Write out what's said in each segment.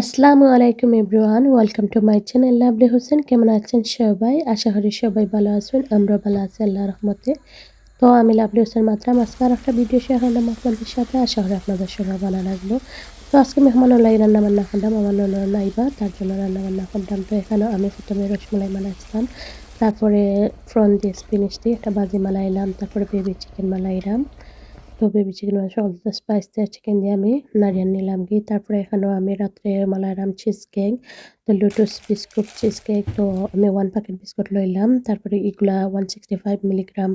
আসসালামু আলাইকুম everyone, welcome to my channel Lovely Hossain. কেমন আছেন সবাই? আশা করি সবাই ভালো আছেন আমরা ভালো আছি আল্লাহ রহমতে। তো আমি লাভলি হোসেন মাত্রাম, আজকে আর একটা ভিডিও শেয়ার করলাম আপনাদের সাথে। আশা করি আপনাদের সবাই ভালো লাগল। তো আজকে মেহমানুল্লাহ রান্না বান্না করলাম আমার নাইবা, তার জন্য রান্না বান্না করলাম। তো এখানে আমি প্রথমে রসমলাই মালাইছিলাম তারপরে ফ্রন দিয়ে স্পিনিশ দিয়ে একটা বাজি মালাইলাম তারপরে বেবি চিকেন মালাইলাম তো বেবি চিকেন মাংস অল্প স্পাইস দেওয়া চিকেন দিয়ে আমি নারিয়ান নিলাম কি তারপরে এখানেও আমি রাত্রে মালারাম চিজ কেক তো লুটুস বিস্কুট চিজ কেক তো আমি ওয়ান প্যাকেট বিস্কুট লইলাম। তারপরে এগুলা one sixty five milligram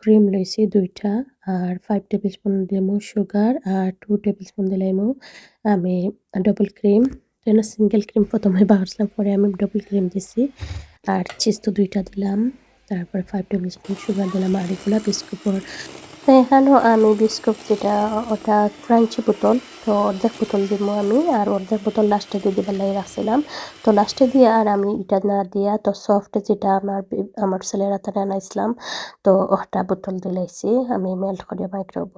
cream লইছি দুইটা আর ফাইভ টেবিল স্পুন দিলাম সুগার আর টু টেবিল স্পুন দিলাম আমি ডবল ক্রিম তো সিঙ্গেল ক্রিম প্রথমে বাড়ছিলাম পরে আমি ডবল ক্রিম দিছি আর চিজ তো দুইটা দিলাম। তারপরে ফাইভ টেবিল স্পুন সুগার দিলাম আর এগুলা বিস্কুট এখানেও আমি বিস্কুট যেটা, ওটা ক্রাঞ্চি বোতল। তো অর্ধেক বোতল দিব আমি, আর অর্ধেক বোতল লাস্টে দিয়ে দিবার লাগে রাখছিলাম। তো লাস্টে দিয়ে আর আমি এটা না দিয়া, তো সফট যেটা আমার আমার ছেলের হাতে আনাইছিলাম তো ওটা বোতল দিলাইছি আমি মেল্ট করে মাইক্রোব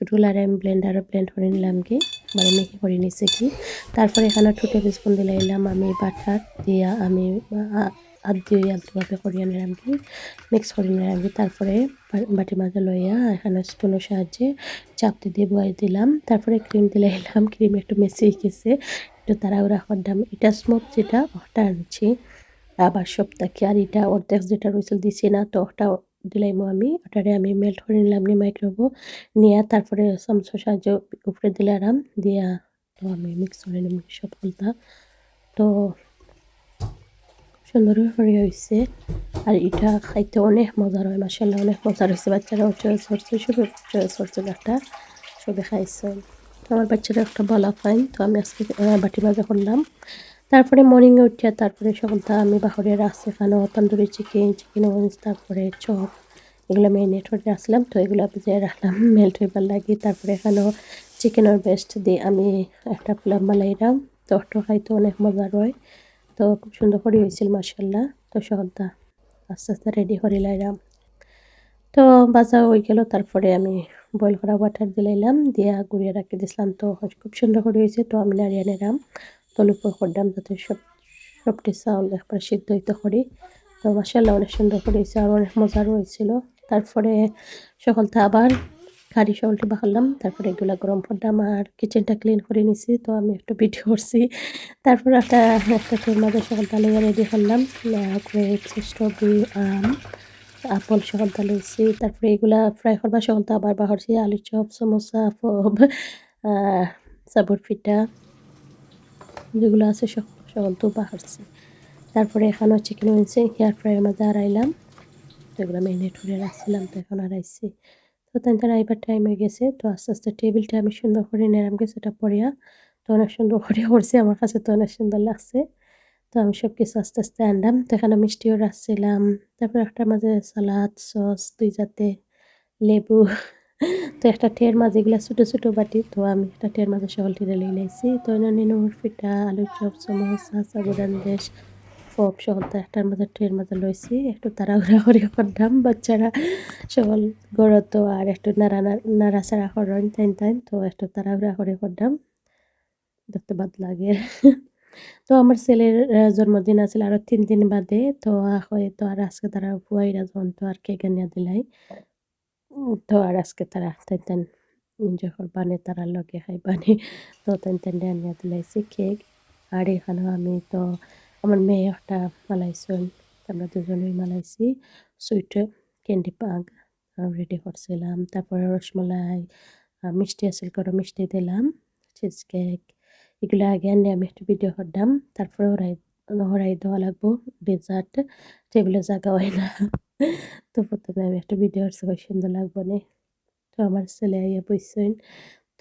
রুলার আমি ব্লেন্ডারও ব্লেন্ড করে নিলাম কি মানে মেখে করে নিছি কি। তারপরে এখানে টু টেবিল স্পুন দিলাইলাম আমি বাটার দিয়া আমি আদ্য আদ্যভাবে করিয়া নিলাম কি মিক্স করে নিলাম কি। তারপরে বাটি মাঝে লইয়া এখানে স্পুনের সাহায্যে চাপতে দিয়ে বয়ে দিলাম। তারপরে ক্রিম দিলে এলাম ক্রিম একটু মেসে গেছে, একটু তাড়াহুড়া করলাম এটা স্মুথ যেটা, ওটা আনছি। আবার সপ্তাহে আর এটা অর্ধেক যেটা রয়েছিল দিছি না, তো ওটা দিলাইমো আমি। ওটারে আমি মেল্ট করে নিলাম নি মাইক্রোবো নিয়ে তারপরে চামচের সাহায্যে উপরে দিলাম, দিয়া তো আমি মিক্স করে নিলাম সফলতা তো সুন্দর করে হয়েছে আর এটা খাইতে অনেক মজার হয় মাসাল্লাহ অনেক মজার হয়েছে বাচ্চারা চয়েস করছে সবে চয়েস করছে একটা সবে খাইছে। তো আমার বাচ্চারা একটা বলা পাইন তো আমি আজকে বাটি ভাজা করলাম। তারপরে মর্নিংয়ে উঠিয়া তারপরে সকালটা আমি বাহরে রাখছি এখানেও তন্দুরি চিকেন চিকেন উইংস তারপরে চপ এগুলো মেরিনেট করে রাখলাম তো এগুলো ভিজিয়ে রাখলাম মেল্ট হইবার লাগে। তারপরে এখানেও চিকেনের বেস্ট দিয়ে আমি একটা পোলাম বানাইলাম। তো খাইতে অনেক মজার হয়। তো খুব সুন্দর করে হয়েছিল মার্শাল্লাহ তো সকালটা আস্তে আস্তে রেডি করে লাইলাম তো বাজা হয়ে গেল, তারপরে আমি বয়েল করা ওয়াটার দিলাইলাম দিয়া গুড়িয়ে রাখি দিছিলাম তো খুব সুন্দর করে হয়েছে, তো আমি নাড়িয়ে নিলাম। তলুপুর করলাম যাতে সব, সবটি চাউল একবার সিদ্ধ হইতে করি তো মাসাল্লাহ অনেক সুন্দর করে হয়েছে, আর অনেক মজার হয়েছিল। তারপরে সকালটা আবার কারি সলটি বাহারলাম তারপরে এগুলা গরম করলাম আর কিচেনটা ক্লিন করে নিছি। তো আমি একটু ভিডিও করছি। তারপর একটা একটা মাঝে সকালটা লেগে রেডি করলাম। স্ট্রবেরি আম, আপল সকালটা লইছি তারপরে এগুলা ফ্রাই করবা সকালটা আবার বাহারছি আলু চপ, সমোসা ফব সাবুর ফিটা যেগুলো আছে সকল তো বাহারছি তারপরে এখানেও চিকেন হয়েছে হেয়ার ফ্রাইয়ের মধ্যে আড়াইলাম। এগুলো মেরিনেট করে রাখছিলাম, তো এখন আড়াইছি। তো তাই আইবার টাইম হয়ে গেছে, তো আস্তে আস্তে টেবিলটা আমি সুন্দর করে নিলাম গেছে এটা পড়িয়া। তো অনেক সুন্দর করে করছি আমার কাছে, তো অনেক সুন্দর লাগছে। তো আমি সব কিছু আস্তে আস্তে আনলাম। তো এখানে মিষ্টিও রাখছিলাম, তারপর একটা মাঝে সালাদ, সস, দুই জাতে লেবু। তো একটা টের মাঝে এগুলো ছোটো ছোটো বাটি, তো আমি একটা টের মাঝে সকল টিরে লিয়ে নিয়েছি। তো নিনুর ফিটা আলু চপ, সমোসা, সাবুদান দেশ ফপ সকল একটার মধ্যে ট্রের মধ্যে লইছি, একটু তাড়াহুড়া করে করলাম বাচ্চারা সকল গড়ত আর একটু নাড়া নাড়াচাড়া করেন তাইন তাইন তো একটু তাড়াহুড়া করে করলাম দেখতে বাদ লাগে। তো আমার ছেলের জন্মদিন আছে আরও তিন দিন বাদে, তো হয় তো আর আজকে তারা ফুয়াইরা যখন তো আর কেক এনে দিলাই, তো আর আজকে তারা তাই তাই এনজয় করবানে তারা লগে খাইবানে তো তাই তাই আনিয়া দিলাইছি কেক। আর এখানেও আমি তো আমার মেয়ে একটা মালাইছেন আমরা দুজনেই মালাইছি সুইট, ক্যান্ডি পাক রেডি করছিলাম তারপরে রসমালাই মিষ্টি আছিল করে মিষ্টি দিলাম চিজ কেক এগুলো আগে আনি আমি একটু ভিডিও করলাম তারপরে ওরাই হরাই দেওয়া লাগবো ডেজার্ট টেবিলে জায়গা হয় না, তো প্রথমে আমি একটা ভিডিও করছি সুন্দর লাগবো না, তো আমার ছেলে আইয়া বইছেন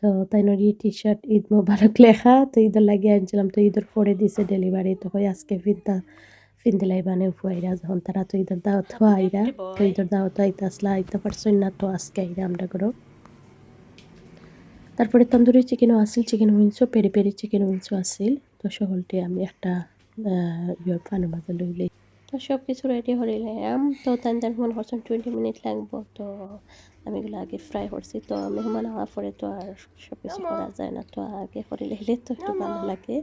তো তাই নরি টি শার্ট ঈদ মোবারক লেখা তো ঈদের লাগিয়ে আনছিলাম তো ঈদের পরে দিছে ডেলিভারি তো কই আজকে ফিনতা ফিনদিলাই বানে ফুয়াইরা যখন তারা তো ঈদের দাওয়াত আইরা তো ঈদের দাওয়াত আইতে আসলা আইতে পারছেন না তো আজকে আইরা আমরা করো। তারপরে তন্দুরি চিকেনও আসিল চিকেন উইংসও পেরি পেরি চিকেন উইংসও আসিল তো সকলটি আমি একটা ইয়র ফানের মাঝে লইলে তো সব কিছু রেডি হরিলাম তো তান তান মনে করছেন টোয়েন্টি মিনিট লাগবো তো আমি এগুলো আগে ফ্রাই করছি। তো মেহমান হওয়ার পরে তো আর সব কিছু করা যায় না। তো আগে করে নিলে তো একটু ভালো লাগে।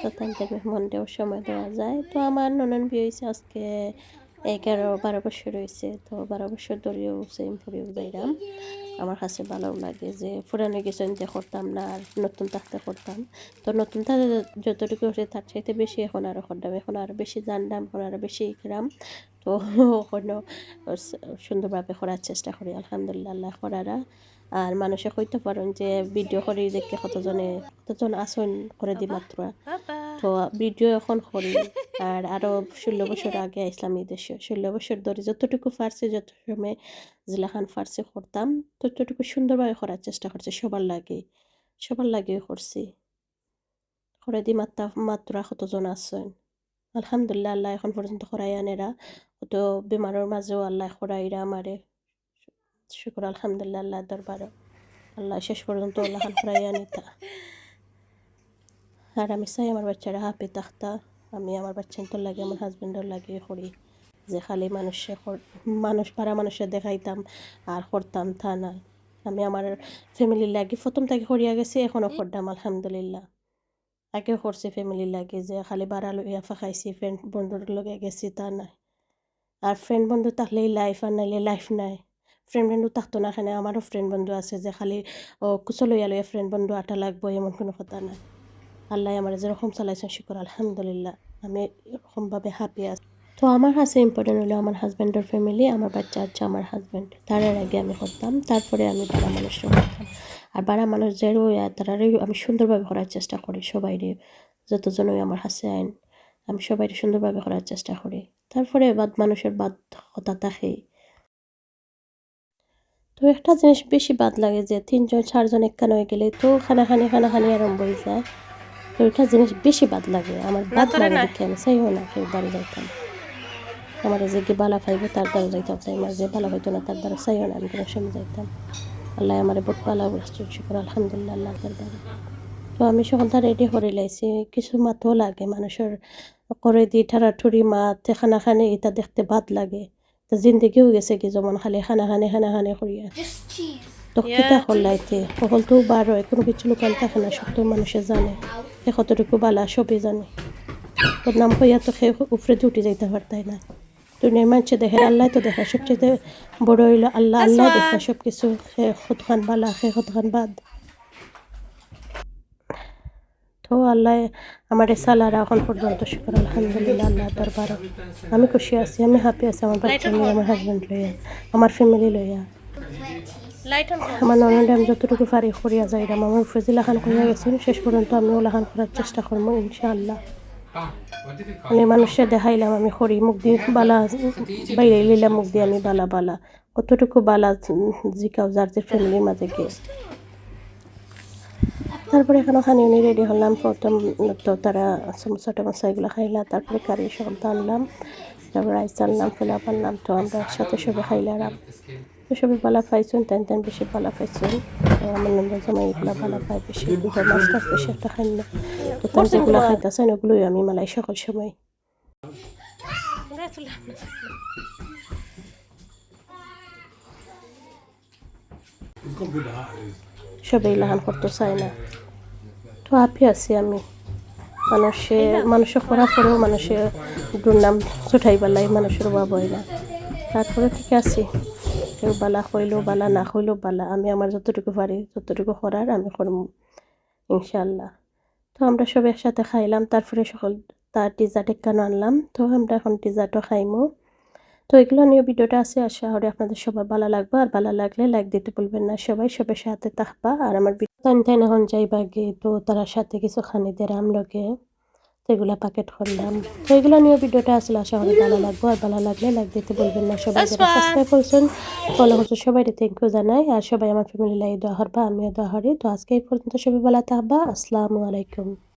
তো তাদের মেহমান দেওয়ার সময় দেওয়া যায়। তো আমার ননন বিয়ে হয়েছে আজকে এগারো বারো বছর হয়েছে। তো বারো বছর ধরেও সেম করেও যাইলাম আমার কাছে ভালো লাগে যে পুরানো কিছু যে করতাম না আর নতুন থাকতে করতাম। তো নতুন থাকতে যতটুকু হচ্ছে তার চাইতে বেশি এখন আরও করতাম। এখন আরও বেশি জানলাম এখন আরও বেশি শিখলাম তো ওখানেও সুন্দরভাবে করার চেষ্টা করি, আলহামদুলিল্লাহ করারা। আর মানুষে কইতে পারেন যে ভিডিও করে দেখে কতজনে, কতজন আসন করে দি মাত্র। তো ভিডিও এখন করি, আর আরও ষোলো বছর আগে আসলাম এই দেশে। ষোলো বছর ধরে যতটুকু ফার্সি যত সময় জিলাখান ফার্সি করতাম, ততটুকু সুন্দরভাবে করার চেষ্টা করছি, সবার লাগে সবার লাগে করছি। করে দি মাত্রা মাত্রা কতজন আছেন আলহামদুলিল্লাহ আল্লাহ এখন পর্যন্ত করাই আনেরা তো বেমারের মাঝেও আল্লাহ করাইরা আমারে। শুক্র আলহামদুলিল্লাহ আল্লাহ দরবারও আল্লাহ শেষ পর্যন্ত আল্লাহ করাই আনিতা আর আমি চাই আমার বাচ্চারা হাপে থাকতা আমি আমার বাচ্চাদের লাগে আমার হাজব্যান্ডের লাগে করি যে খালি মানুষে মানুষ পাড়া মানুষে দেখাইতাম আর করতাম তা না। আমি আমার ফ্যামিলির লাগে প্রথম থেকে করিয়া গেছি এখনও করতাম আলহামদুলিল্লাহ। আগেও করছি ফ্যামিলি লাগে যে খালি বাড়া লইয়া ফাঁকাইছি ফ্রেন্ড বন্ধুর লগে গেছি তা নাই আর ফ্রেন্ড বন্ধু থাকলেই লাইফ আর নাইলে লাইফ নাই ফ্রেন্ড বন্ধু থাকতো না এখানে আমারও ফ্রেন্ড বন্ধু আছে যে খালি কুচো লইয়া লইয়া ফ্রেন্ড বন্ধু আটা লাগবো এমন কোনো কথা নাই আল্লাহ আমার যেরকম চালাইছেন শুক্র আলহামদুলিল্লাহ আমি এরকমভাবে হ্যাপি আছি তো আমার কাছে ইম্পর্টেন্ট হলো আমার হাজব্যান্ডের ফ্যামিলি আমার বাচ্চা হচ্ছে আমার হাজব্যান্ড তার আগে আমি করতাম তারপরে আমি বাড়া মানুষরা করতাম আর বাড়া মানুষ যেরও তারারই আমি সুন্দরভাবে করার চেষ্টা করি সবাইরে যতজনই আমার হাসে আইন আমি সবাইরে সুন্দরভাবে করার চেষ্টা করি। তারপরে বাদ মানুষের বাদ কথা থাকে তো একটা জিনিস বেশি বাদ লাগে যে তিনজন চারজন একখান হয়ে গেলে তো খানাখানি খানাখানি আরম্ভ হয়ে যায়। তো এটা জিনিস বেশি বাদ লাগে আমার বাদ লাগে দেখে আমি চাইও না কেউ বাড়ি যাইতাম। আমার যে কি বালা পাইব তার দ্বারা যাইতাম চাই আমার যে বালা হইতো না তার দ্বারা চাইও না আমি কোনো সময় যাইতাম। আল্লাহ আমার বহুত বালা বলছে শুক্র আলহামদুলিল্লাহ আল্লাহ দরবারে। তো আমি সকালটা রেডি করে লাইছি কিছু মাথও লাগে মানুষের করে দি ঠাড়াঠুরি মাত খানা খানে এটা দেখতে বাদ লাগে। তো জিন্দগিও গেছে কি যেমন খালি খানা খানে খানা খানে করিয়া। তো কিতা করলাইতে সকলতো বার হয় কোনো কিছু লোকাল থাকে না সব তো মানুষে জানে। সে কতটুকু বালা সবই জানে। নাম হইয়া তো সে উপরে উঠে যাইতে পারতাই না। দুনিয়ার মানুষে দেখে আল্লাহ তো দেখে সবচেয়ে বড় হইল আল্লাহ। আল্লাহ দেখে সব কিছু সে বালা সে কতখান বাদ। তো আল্লাহ আমার সালারা এখন পর্যন্ত শুক্র আলহামদুলিল্লাহ আল্লাহ দরবার। আমি খুশি আছি আমি হ্যাপি আছি আমার বাচ্চা লইয়া আমার হাজব্যান্ড লইয়া আমার ফ্যামিলি লইয়া। আমার ননদ আমি যতটুকু পারি করিয়া যাইলাম আমার ফজিলা খান করিয়া গেছেন শেষ পর্যন্ত আমি ওলা খান করার চেষ্টা করব ইনশাআল্লাহ। মানে মানুষে দেখাইলাম, আমি করি, মুখ দিয়ে বালা, বাইরে লিলাম মুখ দিয়ে আমি বালা বালা। কতটুকু বালা জিকাও যার যে ফ্যামিলির মাঝে গিয়ে তারপরে এখানে খানি উনি রেডি হলাম, প্রথম তো তারা সমোসা টমোসা এগুলো খাইলা, তারপরে কারি সব আনলাম। তারপর রাইস আনলাম পোলাপ আনলাম, তো আমরা একসাথে সবাই খাইলাম সবাই বালা পাইছেন তেন তেন বেশি বালা পাইছেন। আমার নন্দন জামাই এগুলো বালা পাই বেশি বিঘর মাছ টাছ বেশি একটা খাই না। তো তার যেগুলো খাইতেছেন ওগুলোই আমি মালাই সকল সময়। সবাই লাহান করতে চায় না। তো হাপি আছি আমি। মানুষে মানুষে করার পরেও মানুষে দুর্নাম ছুটাই পেলাই মানুষের অভাব হয় না। তারপরে ঠিক আছে। কেউ বালা হইলেও বালা না হইলেও বালা। আমি আমার যতটুকু পারি, যতটুকু করার আমি করব ইনশাল্লাহ তো আমরা সব একসাথে খাইলাম, তারপরে সকল তার টিজার্ট কেন আনলাম? তো আমরা এখন টিজার্টও খাইমো। তো এগুলো নিয়ে ভিডিওটা আছে, আশা করি আপনাদের সবার ভালো লাগবে। আর ভালো লাগলে লাইক দিতে বলবেন না। সবাই সবার সাথে থাকবা। আর আমার টাইম টাইম এখন যাইবা গে তো তার সাথে কিছু খানি দিলাম লোকে তো এগুলা প্যাকেট করলাম। তো এগুলো নিয়ে ভিডিওটা আসলে আশা করি ভালো লাগবো। আর ভালো লাগলে লাইক দিতে বলবেন না। সবাই যারা সাবস্ক্রাইব করছেন ফলো করছেন সবাই থ্যাংক ইউ জানাই। আর সবাই আমার ফ্যামিলি লাই দোয়া হরবা আমিও দোয়া হরি তো আজকে এই পর্যন্ত সবাই ভালো থাকবা। আসসালামু আলাইকুম।